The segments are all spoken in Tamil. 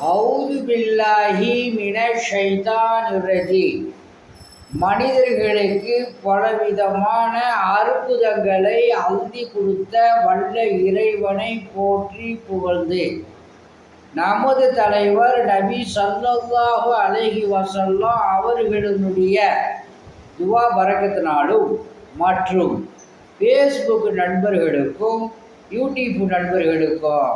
அவுது பில்லாஹி மின மனிதர்களுக்கு பலவிதமான அற்புதங்களை அழுதி கொடுத்த வல்ல இறைவனை போற்றி புகழ்ந்து நமது தலைவர் நபி சல்லாஹு அலஹி வசல்லாம் அவர்களுடைய துவா பறக்கத்தினாலும் மற்றும் ஃபேஸ்புக் நண்பர்களுக்கும் யூடியூப் நண்பர்களுக்கும்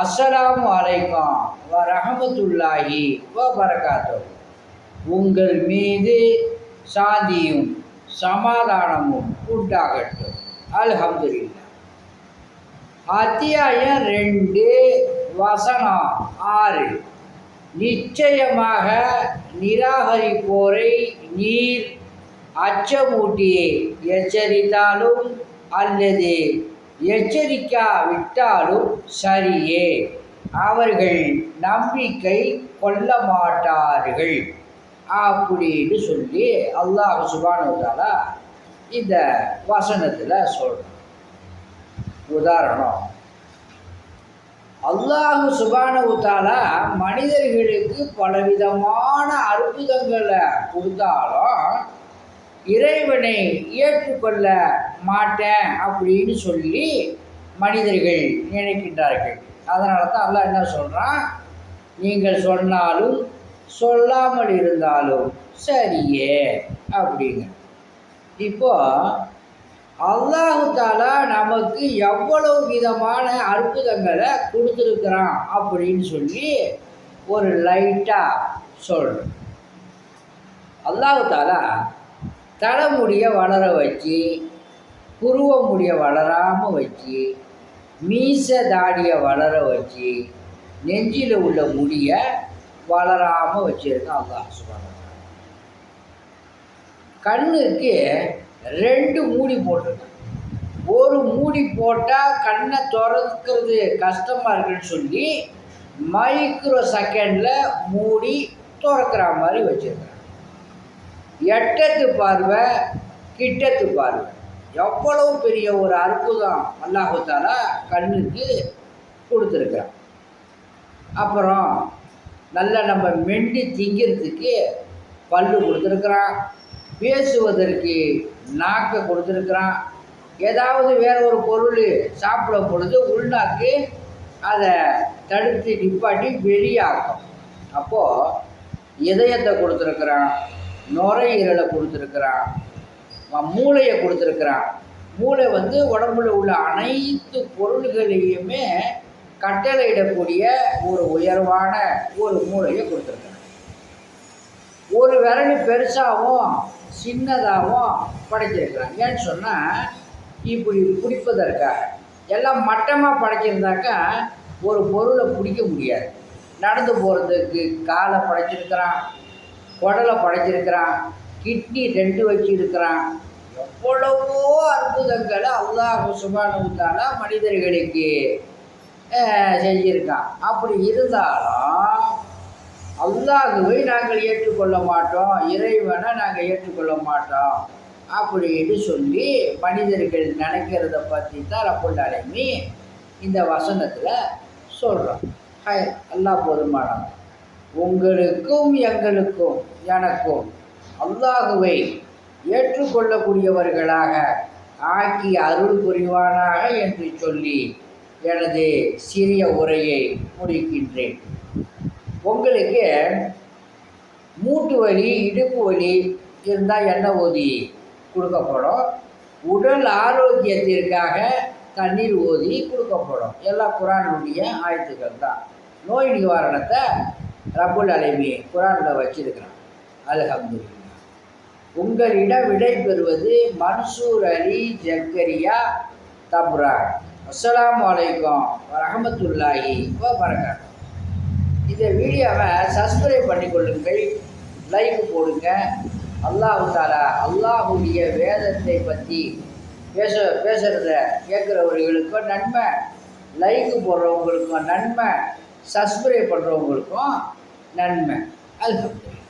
அஸ்ஸலாமு அலைக்கும் வ ரஹமத்துல்லாஹி வ பரகாத்து உங்கள் மீது சாந்தியும் சமாதானமும் உண்டாகட்டும். அல்ஹம்துலில்லாஹ். அத்தியாயம் ரெண்டு வசனம் ஆறு. நிச்சயமாக நிராகரிப்போரை நீர் அச்சமூட்டி எச்சரித்தாலும் அல்லது எச்சரிக்காவிட்டாலும் சரியே. அவர்கள் நம்பிக்கை கொள்ள மாட்டார்கள் அப்படின்னு சொல்லி அல்லாஹ் சுபானுதாலா இந்த வசனத்தில் சொல்கிறான் உதாரணம் அல்லாஹு சுபானவுத்தாலா மனிதர்களுக்கு பலவிதமான அற்புதங்களை கொடுத்தாலும் இறைவனை ஏற்றுக்கொள்ள மாட்டேன் அப்படின்னு சொல்லி மனிதர்கள் நினைக்கின்றார்கள். அதனால தான் அல்லாஹ் என்ன சொல்கிறான் நீங்கள் சொன்னாலும் சொல்லாமல் இருந்தாலும் சரியே அப்படிங்க இப்போ அல்லாஹு தாலா நமக்கு எவ்வளவு விதமான அற்புதங்களை கொடுத்துருக்குறான் அப்படின்னு சொல்லி ஒரு லைட்டாக சொல்கிறேன் அல்லாஹு தாலா தலைமுடியை வளர வச்சு புருவ முடிய வளராமல் வச்சு மீச தாடியை வளர வச்சு நெஞ்சில் உள்ள முடியை வளராமல் வச்சுருக்கான் அல்லாஹ் சுபான கண்ணுக்கு ரெண்டு மூடி போட்டிருக்கான் ஒரு மூடி போட்டால் கண்ணை திறக்கிறது கஷ்டமாக இருக்குன்னு சொல்லி மைக்ரோ செகண்டில் மூடி திறக்கிற மாதிரி வச்சுருக்கேன் எட்டத்து பார்வை கிட்டத்து பார்வை. எவ்வளவு பெரிய ஒரு அற்புதம் அல்லாஹாலா கண்ணுக்கு கொடுத்துருக்குறான். அப்புறம் நல்லா நம்ம மெண்டி திங்கிறதுக்கு பல்லு கொடுத்துருக்குறான். பேசுவதற்கு நாக்கை கொடுத்துருக்குறான். ஏதாவது வேற ஒரு பொருள் சாப்பிடும் பொழுது உள்நாக்கு அதை தடுத்து நிப்பாட்டி வெளியாகும் அப்போது இதயத்தை கொடுத்துருக்குறான். நுரையீரலை கொடுத்துருக்குறான். மூளையை கொடுத்துருக்குறான். மூளை வந்து உடம்புல உள்ள அனைத்து பொருள்களையுமே கட்டளையிடக்கூடிய ஒரு உயர்வான ஒரு மூளையை கொடுத்துருக்குறான். ஒரு விரல் பெருசாகவும் சின்னதாகவும் படைச்சிருக்கிறான் ஏன்னு சொன்னால் இப்படி பிடிப்பதற்காக எல்லாம் மட்டமாக படைச்சிருந்தாக்கா ஒரு பொருளை பிடிக்க முடியாது. நடந்து போகிறதுக்கு காலை படைச்சிருக்கிறான். குடலை படைச்சிருக்கிறான். கிட்னி ரெண்டு வச்சிருக்கிறான். எவ்வளவோ அற்புதங்களை அல்லாஹ் சுபானுத்தால மனிதர்களுக்கு செஞ்சிருக்கான். அப்படி இருந்தாலும் அல்லாஹுவை நாங்கள் ஏற்றுக்கொள்ள மாட்டோம். இறைவனை நாங்கள் ஏற்றுக்கொள்ள மாட்டோம். அப்படின்னு சொல்லி மனிதர்கள் நினைக்கிறத பற்றி தான் ரப்புல் இந்த வசனத்தில் சொல்கிறோம் ஹாய் எல்லாம் போதுமானவன். உங்களுக்கும் எங்களுக்கும் எனக்கும் அல்லாஹுவை ஏற்றுக்கொள்ளக்கூடியவர்களாக ஆக்கி அருள் புரிவானாக என்று சொல்லி எனது சிறிய உரையை முடிக்கின்றேன். உங்களுக்கு மூட்டு வலி இடுப்பு வலி இருந்தால் எண்ணெய் ஊதி கொடுக்கப்படும் உடல் ஆரோக்கியத்திற்காக தண்ணீர் ஊதி கொடுக்கப்படும் எல்லா குரானுடைய ஆயத்துக்கள் தான். நோய் நிவாரணத்தை ரப்புல் அலைமியை குரானில் வச்சிருக்கிறான். அலஹம்துல்லா உங்களிடம் விடை பெறுவது மன்சூர் அலி ஜக்கரியா தப்ரான். அஸ்லாம் வலைக்கம் வரஹமத்துல்லாஹி வ பரகாத் இந்த வீடியோவை சப்ஸ்கிரைப் பண்ணிக்கொள்ளுங்கள் லைக் போடுங்க. அல்லாஹு தாலா அல்லாஹுடைய வேதத்தை பற்றி பேச பேசுகிறத கேட்குறவர்களுக்கும் நன்மை லைக் போடுறவங்களுக்கும் நன்மை சப்ஸ்கிரைப் பண்ணுறவங்களுக்கும் நன்மை. அல்ஹம்துலில்லாஹ்.